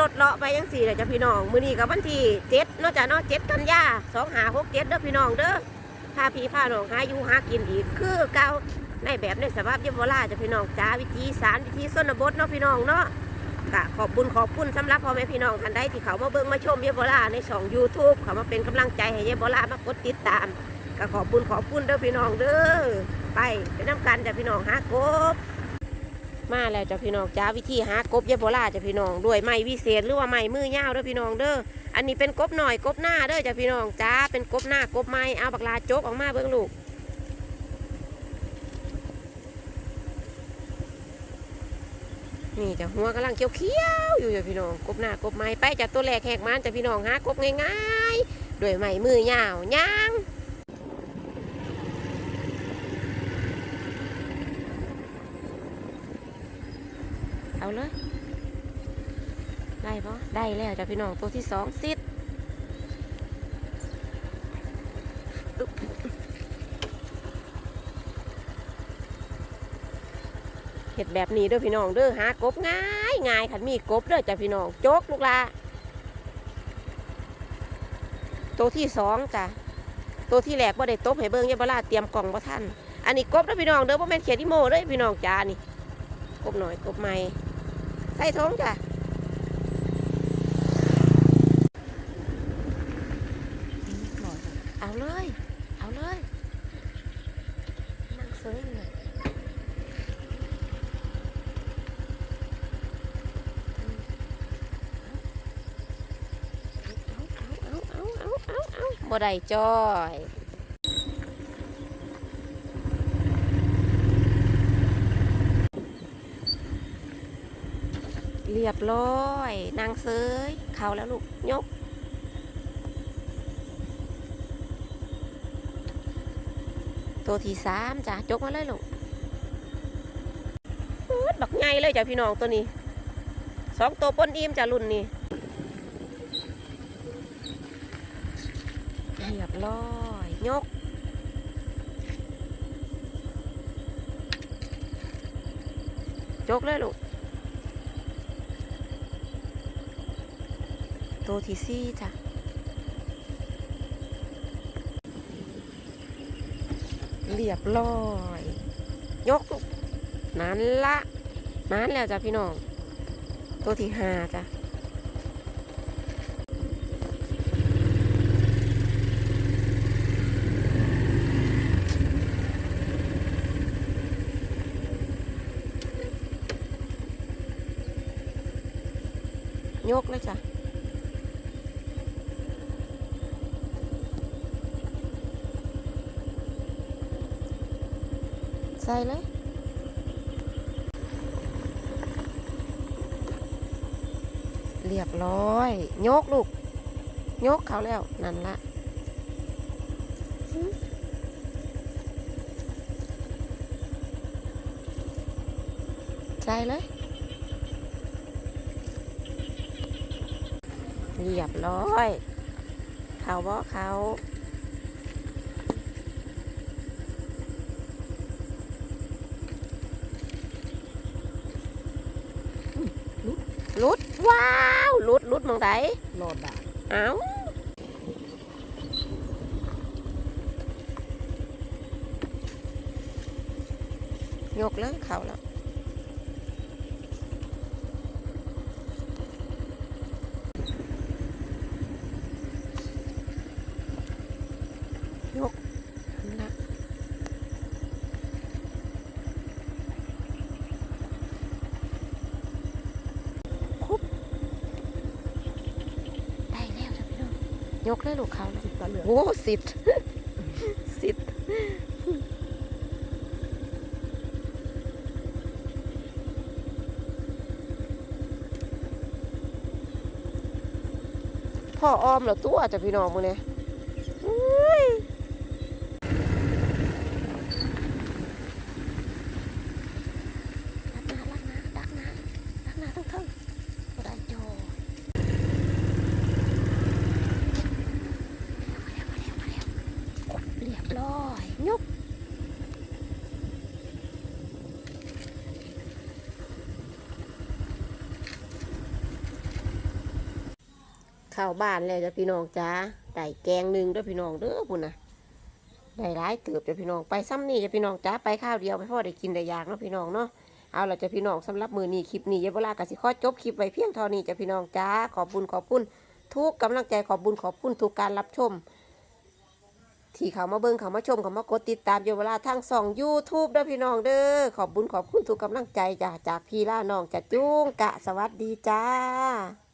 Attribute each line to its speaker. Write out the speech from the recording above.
Speaker 1: รถเลาะไปยังสี่เลยจ้ะพี่น้องมื้อนี้กับวันที่เจ็ดนอกจากนาะเจ็ดกันยาสองหาหกเจ็ดเด้อพี่น้องเด้อพาพี่พาน้องหาอยู่หากินอีกคือเก่าในแบบในสภาพเยาวราชจ้ะพี่น้องจ้าวิธีสารวิธีส้นบทเนาะพี่น้องเนาะกะขอบคุณขอบคุณสำหรับพ่อแม่พี่น้องท่านใดที่เขามาเบิ่งมาชมเยาวราชในช่อง YouTube เขามาเป็นกำลังใจให้เยาวราชมากดติดตามก็ขอบคุณขอบคุณเด้อพี่น้องเด้อไปไปน้ำกันจ้ะพี่น้องหากบ มาแล้วจ้ะพี่น้องจ้าวิธีหากบยะโบราจ้ะพี่น้องด้วยไม้วิเศษหรือว่าไม้มือยาวเด้อพี่น้องเด้ออันนี้เป็นกบหน่อยกบหน้าเด้อจ้ะพี่น้องจ้าเป็นกบหน้ากบไม้เอาบักลาโจกออกมาเบิ่งลูกนี่จ้ะหัวกำลังเขียวๆอยู่จ้ะพี่น้องกบหน้ากบไม้ไปจาตัวแรกแหกมันจ้ะพี่น้องหากบง่ายๆด้วยไม้มือยาวย่าง เอาเลย ได้ปะได้แล้วจ้ะพี่น้องตัวที่สองซิดเห็ดแบบนี้เด้อพี่น้องเด้อหากบง่ายง่ายขันมีกบเด้อจ้ะพี่น้องโจกลูกลาตัวที่สองจ้ะตัวที่แรกบ่ได้ตบให้เบิ้งยาบลาเตรียมกล่องบ่ทันอันนี้กบเด้อพี่น้องเด้อบ่แม่นเขียดที่โมเด้อพี่น้องจ้านี่กบหน่อยกบใหม่ ใส่ท้องจ้ะเอาเลย เอาเลยนั่งเซยเลยเอาเอาเอาเอาเอาเอาบ่ได้จ้อย เรียบร้อยนางเซยเข่าแล้วลูกยก ตัวที่สามจ้ะจกมาเลยลูกอุ๊ดบักไงเลยจ้ะพี่น้องตัวนี้สองตัวปนอิ่มจ้ะรุ่นนี้เรียบร้อยยกจกเลยลูก ตัวที่สี่จ้ะเรียบร้อยยกลูกนั้นละนั้นแล้วจ้ะพี่น้อง ตัวที่ห้าจ้ะยกเลยจ้ะ ใส่เลยเรียบร้อย ยกลูก ยกเขาแล้ว นั่นละใส่เลย เรียบร้อย เขาบ่เขา ลุด ว้าวลุดลุดมองได
Speaker 2: โหลดอะ
Speaker 1: เอ้ายกเลยเขาแล้ว ยกนั่นละคุบได้แล้วจ้ะพี่น้อง ยกเลยลูกเขาแล้ว
Speaker 2: สิบตะเหลือง
Speaker 1: โอ้สิทธิ์สิทธิ์พ่อออมเหรอตัวจะพี่น้องมึงเนี่ยอุ้ยรักนะรักนะรักนะรักนะทั้งทั้งบ่ได้จอเร้อยยกเข้าบ้านแล้วจ้ะพี่น้องจ้าได้แกงหนึ่งด้วยพี่น้องเด้อพุ่นนะได้ร้ายเติบจ้ะพี่น้องไปซ้ำนี่จ้ะพี่น้องจ้าไปข้าวเดียวไปพ่อได้กินได้อยากเนาะพี่น้องเนาะเอาละจ้ะพี่น้องสำหรับมือนี้คลิปนี้ยายเวลากสิข้อจบคลิปไว้เพียงเท่านี้จ้ะพี่น้องจ้าขอบบุญขอบคุณทุกกำลังใจขอบบุญขอบคุณทุกการรับชม ที่เขามาเบิ่งเขามาชมเขามากดติดตามอยู่เวลาทางส่อง YouTube ด้วยพี่น้องเด้อขอบบุญขอบคุณทุกกำลังใจจ้าจากพี่ล่าน้องจะจุ้งกะสวัสดีจ้า